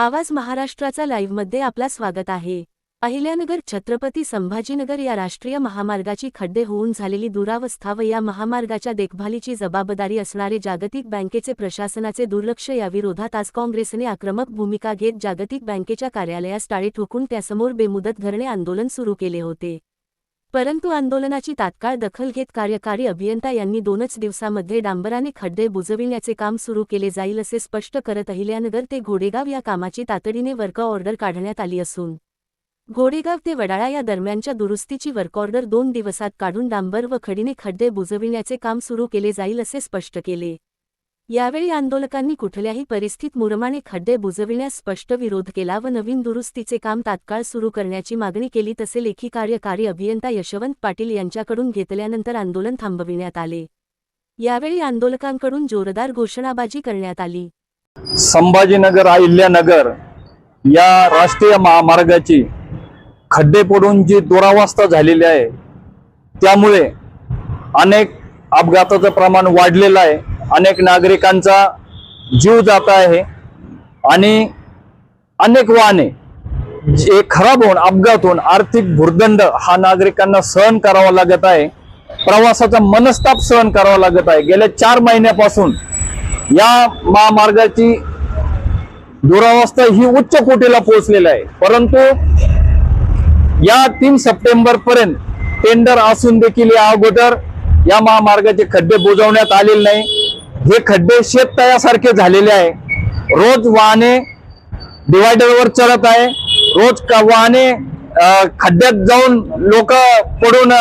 आवाज महाराष्ट्राचा लाईव्हमध्ये आपला स्वागत आहे. अहिल्यानगर छत्रपती संभाजीनगर या राष्ट्रीय महामार्गाची खड्डे होऊन झालेली दुरावस्था व या महामार्गाच्या देखभालीची जबाबदारी असणारे जागतिक बँकेचे प्रशासनाचे दुर्लक्ष याविरोधात आज काँग्रेसने आक्रमक भूमिका घेत जागतिक बँकेच्या कार्यालयास टाळे ठोकून त्यासमोर बेमुदत धरणे आंदोलन सुरू केले होते. परंतु आंदोलनाची तात्काळ दखल घेत कार्यकारी अभियंता यांनी दोनच दिवसामध्ये डांबराने खड्डे बुजविण्याचे काम सुरू केले जाईल असे स्पष्ट करत अहिल्यानगर ते घोडेगाव या कामाची तातडीने वर्क ऑर्डर काढण्यात आली असून. घोडेगाव ते वडाळा या दरम्यानच्या दुरुस्तीची वर्क ऑर्डर दोन दिवसात काढून डांबर व खडीने खड्डे बुजविण्याचे काम सुरू केले जाईल असे स्पष्ट केले. यावेळी आंदोलकांनी कुठल्याही परिस्थितीत मुरमाने खड्डे बुजविण्यास स्पष्ट विरोध केला व नवीन दुरुस्तीचे काम तात्काळ सुरू करण्याची मागणी केली तसे लेखी कार्यकारी अभियंता यशवंत पाटील यांच्याकडून घेतल्यानंतर आंदोलन थांबविण्यात आले. यावेळी आंदोलकांकडून जोरदार घोषणाबाजी करण्यात आली. संभाजीनगर अहिल्यानगर या राष्ट्रीय महामार्गाची खड्डे पडून जी दुरावस्था झालेली आहे त्यामुळे अनेक अपघाताचं प्रमाण वाढलेलं आहे. अनेक नागरिकांचा जीव जात आहे आणि अनेक वाहने जे खराब होऊन अपघात होऊन आर्थिक भुर्दंड हा नागरिकांना सहन करावा लागत आहे. प्रवासाचा मनस्ताप सहन करावा लागत आहे. गेल्या चार महिन्यापासून या महामार्गाची दुरावस्था ही उच्च कोटीला पोहोचलेली आहे. परंतु या तीन सप्टेंबर पर्यंत टेंडर असून देखील या अगोदर या महामार्गाचे खड्डे बुजवण्यात आलेले नाही. हे खड्डे शेततळ्यासारखे झालेले आहे. रोज वाहने डिवायडरवर चढत आहे. रोज वाहने खड्ड्यात जाऊन लोक पडून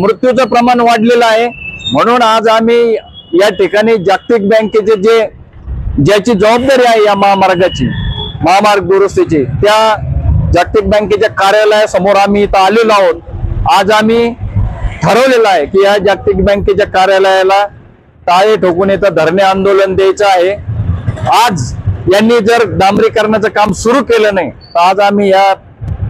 मृत्यूचं प्रमाण वाढलेलं आहे. म्हणून आज आम्ही या ठिकाणी जागतिक बँकेचे जे ज्याची जबाबदारी आहे या महामार्गाची महामार्ग दुरुस्तीची त्या जागतिक बँकेच्या कार्यालयासमोर आम्ही इथं आलेलो आहोत. आज आम्ही ठरवलेलं आहे की या जागतिक बँकेच्या कार्यालयाला टाळे ठोकून येतं धरणे आंदोलन द्यायचं आहे. आज यांनी जर डांबरीकरणाचं काम सुरू केलं नाही तर आज आम्ही या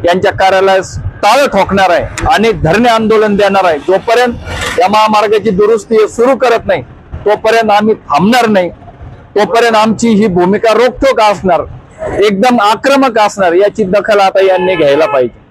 यांच्या कार्यालयास टाळं ठोकणार आहे आणि धरणे आंदोलन देणार आहे. जोपर्यंत या महामार्गाची दुरुस्ती सुरू करत नाही तोपर्यंत आम्ही थांबणार नाही. तोपर्यंत आमची ही भूमिका रोखोक असणार एकदम आक्रमक असणार याची दखल आता यांनी घ्यायला पाहिजे.